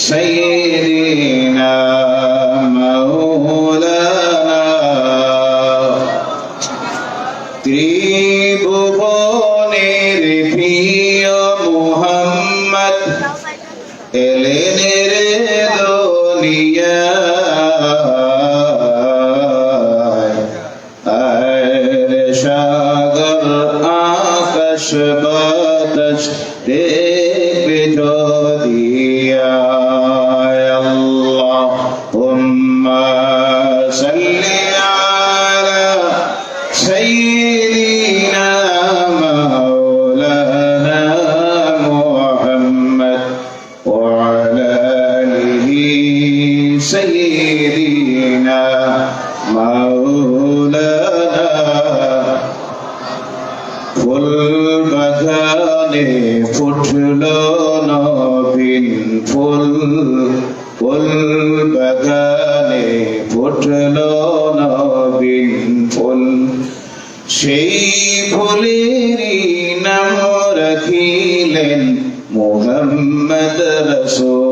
سيدنا مولانا. ত্রিভুবনের প্রিয় মোহাম্মদ এলেন রে দুনিয়া সাগর আকাশ বাতাস দেখবে দিয়া سيدنا مولانا محمد وعلى آله سيدنا مولانا ফুল বাগানে ফুটল নবীন ফুল ফুল বাগানে ফুটল সেই ফুলেরই নাম রাখিলেন মোহাম্মদ রসুল।